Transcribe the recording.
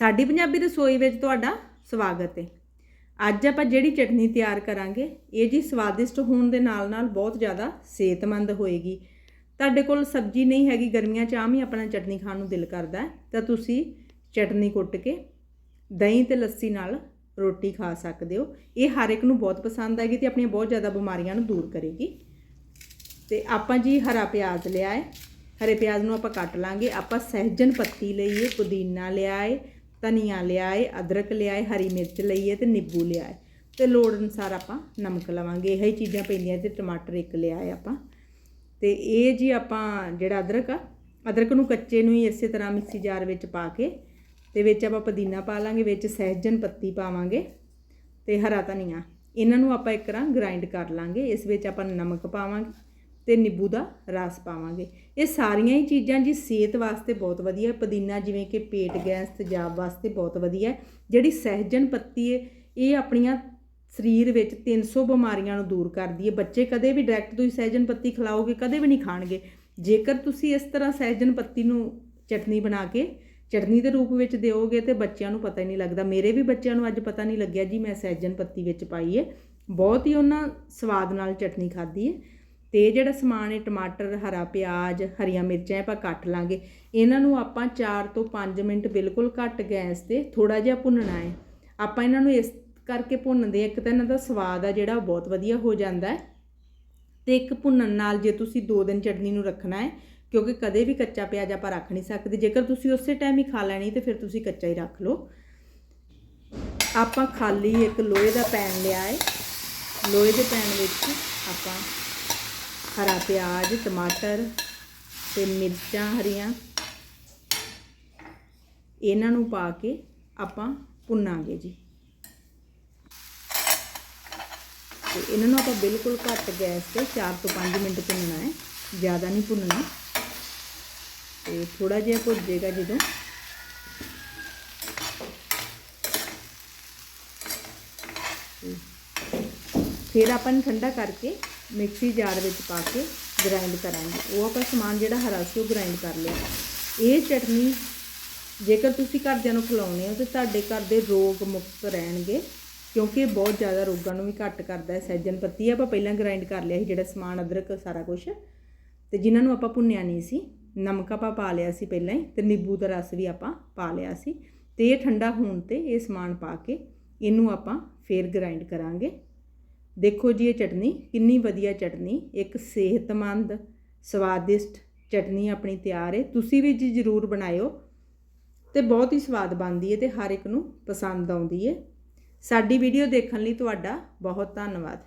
ਸਾਡੀ ਪੰਜਾਬੀ ਰਸੋਈ ਵਿੱਚ ਤੁਹਾਡਾ ਸਵਾਗਤ ਹੈ। ਅੱਜ ਆਪਾਂ ਜਿਹੜੀ ਚਟਨੀ ਤਿਆਰ ਕਰਾਂਗੇ, ਇਹ ਜੀ ਸਵਾਦਿਸ਼ਟ ਹੋਣ ਦੇ ਨਾਲ ਨਾਲ ਬਹੁਤ ਜ਼ਿਆਦਾ ਸਿਹਤਮੰਦ ਹੋਏਗੀ। ਤੁਹਾਡੇ ਕੋਲ ਸਬਜ਼ੀ ਨਹੀਂ ਹੈਗੀ, ਗਰਮੀਆਂ 'ਚ ਆਮ ਹੀ ਆਪਣਾ ਚਟਨੀ ਖਾਣ ਨੂੰ ਦਿਲ ਕਰਦਾ ਤਾਂ ਤੁਸੀਂ ਚਟਨੀ ਕੁੱਟ ਕੇ ਦਹੀਂ ਤੇ ਲੱਸੀ ਨਾਲ ਰੋਟੀ ਖਾ ਸਕਦੇ ਹੋ। ਇਹ ਹਰ ਇੱਕ ਨੂੰ ਬਹੁਤ ਪਸੰਦ ਆਏਗੀ ਤੇ ਆਪਣੀਆਂ ਬਹੁਤ ਜ਼ਿਆਦਾ ਬਿਮਾਰੀਆਂ ਨੂੰ ਦੂਰ ਕਰੇਗੀ। ਤੇ ਆਪਾਂ ਜੀ ਹਰਾ ਪਿਆਜ਼ ਲਿਆ ਹੈ। ਹਰੇ ਪਿਆਜ਼ ਨੂੰ ਆਪਾਂ ਕੱਟ ਲਾਂਗੇ, ਆਪਾਂ ਸਹਿਜਨ ਪੱਤੀ ਲਈਏ ਪੁਦੀਨਾ ਲਿਆ ਹੈ ਧਨੀਆ ਲਿਆ ਹੈ ਅਦਰਕ ਲਿਆ ਹੈ ਹਰੀ ਮਿਰਚ ਲਈ ਹੈ ਤੇ ਨਿੰਬੂ ਲਿਆ ਹੈ ਤੇ ਲੋੜ ਅਨੁਸਾਰ ਆਪਾਂ ਨਮਕ ਲਵਾਂਗੇ। ਇਹ ਹੀ ਚੀਜ਼ਾਂ ਪੈਂਦੀਆਂ ਤੇ ਟਮਾਟਰ ਇੱਕ ਲਿਆ ਹੈ ਆਪਾਂ। ਤੇ ਇਹ ਜੀ ਆਪਾਂ ਜਿਹੜਾ ਅਦਰਕ ਆ, ਅਦਰਕ ਨੂੰ ਕੱਚੇ ਨੂੰ ਹੀ ਇਸੇ ਤਰ੍ਹਾਂ ਮਿਕਸੀ ਜਾਰ ਵਿੱਚ ਪਾ ਕੇ ਤੇ ਵਿੱਚ ਆਪਾਂ ਪੁਦੀਨਾ ਪਾ ਲਾਂਗੇ, ਵਿੱਚ ਸਹਿਜਨ ਪੱਤੀ ਪਾਵਾਂਗੇ ਤੇ ਹਰਾ ਧਨੀਆ। ਇਹਨਾਂ ਨੂੰ ਆਪਾਂ ਇੱਕ ਤਰ੍ਹਾਂ ਗ੍ਰਾਈਂਡ ਕਰ ਲਾਂਗੇ। ਇਸ ਵਿੱਚ ਆਪਾਂ ਨਮਕ ਪਾਵਾਂਗੇ। ਤੇ ਨਿੰਬੂ ਦਾ ਰਸ ਪਾਵਾਂਗੇ। ਇਹ ਸਾਰੀਆਂ ਹੀ ਚੀਜ਼ਾਂ ਜੀ ਸਿਹਤ ਵਾਸਤੇ ਬਹੁਤ ਵਧੀਆ ਪੁਦੀਨਾ ਜਿਵੇਂ ਕਿ ਪੇਟ ਗੈਸ ਤੇਜ਼ਾਬ ਵਾਸਤੇ ਬਹੁਤ ਵਧੀਆ ਜਿਹੜੀ ਸਹਿਜਨ ਪੱਤੀ ਹੈ, ਇਹ ਆਪਣੀਆਂ ਸਰੀਰ ਵਿੱਚ 300 ਬਿਮਾਰੀਆਂ ਨੂੰ ਦੂਰ ਕਰਦੀ ਹੈ। ਬੱਚੇ ਕਦੇ ਵੀ ਡਾਇਰੈਕਟ ਤੁਸੀਂ ਸਹਿਜਨ ਪੱਤੀ ਖਿਲਾਓਗੇ, ਕਦੇ ਵੀ ਨਹੀਂ ਖਾਣਗੇ। ਜੇਕਰ ਤੁਸੀਂ ਇਸ ਤਰ੍ਹਾਂ ਸਹਿਜਨ ਪੱਤੀ ਨੂੰ ਚਟਨੀ ਬਣਾ ਕੇ ਚਟਨੀ ਦੇ ਰੂਪ ਵਿੱਚ ਦਿਓਗੇ ਤੇ ਬੱਚਿਆਂ ਨੂੰ ਪਤਾ ਹੀ ਨਹੀਂ ਲੱਗਦਾ। ਮੇਰੇ ਵੀ ਬੱਚਿਆਂ ਨੂੰ ਅੱਜ ਪਤਾ ਨਹੀਂ ਲੱਗਿਆ ਜੀ ਮੈਂ ਸਹਿਜਨ ਪੱਤੀ ਵਿੱਚ ਪਾਈ ਹੈ। ਬਹੁਤ ਹੀ ਉਹਨਾਂ ਸਵਾਦ ਨਾਲ ਚਟਨੀ ਖਾਧੀ ਹੈ। ਤੇ ਇਹ ਜਿਹੜਾ ਸਮਾਨ ਹੈ ਟਮਾਟਰ ਹਰਾ ਪਿਆਜ਼ ਹਰੀਆਂ ਮਿਰਚਾਂ ਆਪਾਂ ਕੱਟ ਲਾਂਗੇ। ਇਹਨਾਂ ਨੂੰ ਆਪਾਂ 4 ਤੋਂ 5 ਮਿੰਟ ਬਿਲਕੁਲ ਘੱਟ ਗੈਸ ਤੇ ਥੋੜਾ ਜਿਹਾ ਭੁੰਨਣਾ ਹੈ। ਆਪਾਂ ਇਹਨਾਂ ਨੂੰ ਇਸ ਕਰਕੇ ਭੁੰਨਦੇ ਹਾਂ, ਇੱਕ ਤਾਂ ਇਹਨਾਂ ਦਾ ਸਵਾਦ ਆ ਜਿਹੜਾ ਬਹੁਤ ਵਧੀਆ ਹੋ ਜਾਂਦਾ ਹੈ। ਤੇ ਇੱਕ ਭੁੰਨਣ ਨਾਲ ਜੇ ਤੁਸੀਂ 2 ਦਿਨ ਚਟਨੀ ਨੂੰ ਰੱਖਣਾ ਹੈ ਕਿਉਂਕਿ ਕਦੇ ਵੀ ਕੱਚਾ ਪਿਆਜ਼ ਆਪਾਂ ਰੱਖ ਨਹੀਂ ਸਕਦੇ। ਜੇਕਰ ਤੁਸੀਂ ਉਸੇ ਟਾਈਮ ਹੀ ਖਾ ਲੈਣੀ ਤੇ ਫਿਰ ਤੁਸੀਂ ਕੱਚਾ ਹੀ ਰੱਖ ਲਓ। ਆਪਾਂ ਖਾਲੀ ਇੱਕ ਲੋਹੇ ਦਾ ਪੈਨ ਲਿਆ ਹੈ। ਲੋਹੇ ਦੇ ਪੈਨ ਵਿੱਚ ਆਪਾਂ ਹਰਾ ਪਿਆਜ਼, ਟਮਾਟਰ ਤੇ ਮਿਰਚਾਂ ਹਰੀਆਂ। ਇਹਨਾਂ ਨੂੰ ਪਾ ਕੇ ਆਪਾਂ ਭੁੰਨਾਂਗੇ ਜੀ। ਤੇ ਇਹਨਾਂ ਨੂੰ ਆਪਾਂ ਬਿਲਕੁਲ ਘੱਟ ਗੈਸ ਤੇ 4 ਤੋਂ 5 ਮਿੰਟ ਭੁੰਨਣਾ ਹੈ। ਜ਼ਿਆਦਾ ਨਹੀਂ ਭੁੰਨਣਾ। ਤੇ ਥੋੜਾ ਜਿਹਾ ਭੁੱਜੇਗਾ ਜਦੋਂ। ਫਿਰ ਆਪਾਂ ਨੂੰ ਠੰਡਾ ਕਰਕੇ ਮਿਕਸੀ ਜਾਰ ਵਿੱਚ ਪਾ ਕੇ ਗ੍ਰਾਈਂਡ ਕਰਾਂਗੇ। ਉਹ ਆਪਾਂ ਸਮਾਨ ਜਿਹੜਾ ਹਰਾ ਸੀ ਉਹ ਗ੍ਰਾਈਂਡ ਕਰ ਲਿਆ। ਇਹ ਚਟਨੀ ਜੇਕਰ ਤੁਸੀਂ ਘਰਦਿਆਂ ਨੂੰ ਖਿਲਾਉਣੇ ਹੋ ਤੇ ਤੁਹਾਡੇ ਘਰ ਦੇ ਰੋਗ ਮੁਕਤ ਰਹਿਣਗੇ, ਕਿਉਂਕਿ ਇਹ ਬਹੁਤ ਜ਼ਿਆਦਾ ਰੋਗਾਂ ਨੂੰ ਵੀ ਘੱਟ ਕਰਦਾ ਹੈ। ਸੈਜਨ ਪੱਤੀ ਆਪਾਂ ਪਹਿਲਾਂ ਗ੍ਰਾਈਂਡ ਕਰ ਲਿਆ ਸੀ ਜਿਹੜਾ ਸਮਾਨ, ਅਦਰਕ, ਸਾਰਾ ਕੁਝ ਤੇ ਜਿਨ੍ਹਾਂ ਨੂੰ ਆਪਾਂ ਭੁੰਨਿਆ ਨਹੀਂ ਸੀ, ਨਮਕ ਆਪਾਂ ਪਾ ਲਿਆ ਸੀ ਪਹਿਲਾਂ ਹੀ ਤੇ ਨਿੰਬੂ ਦਾ ਰਸ ਵੀ ਆਪਾਂ ਪਾ ਲਿਆ ਸੀ। ਤੇ ਇਹ ਠੰਡਾ ਹੋਣ ਤੇ ਇਹ ਸਮਾਨ ਪਾ ਕੇ ਇਹਨੂੰ ਆਪਾਂ ਫੇਰ ਗ੍ਰਾਈਂਡ ਕਰਾਂਗੇ। ਦੇਖੋ ਜੀ ਇਹ ਚਟਨੀ, ਕਿੰਨੀ ਵਧੀਆ ਚਟਨੀ, ਇੱਕ ਸਿਹਤਮੰਦ, ਸਵਾਦਿਸ਼ਟ ਚਟਨੀ ਆਪਣੀ ਤਿਆਰ ਹੈ। ਤੁਸੀਂ ਵੀ ਜੀ ਜ਼ਰੂਰ ਬਣਾਇਓ ਤੇ ਬਹੁਤ ਹੀ ਸਵਾਦ ਬਣਦੀ ਹੈ ਤੇ ਹਰ ਇੱਕ ਨੂੰ ਪਸੰਦ ਆਉਂਦੀ ਹੈ। ਸਾਡੀ ਵੀਡੀਓ ਦੇਖਣ ਲਈ ਤੁਹਾਡਾ ਬਹੁਤ ਧੰਨਵਾਦ।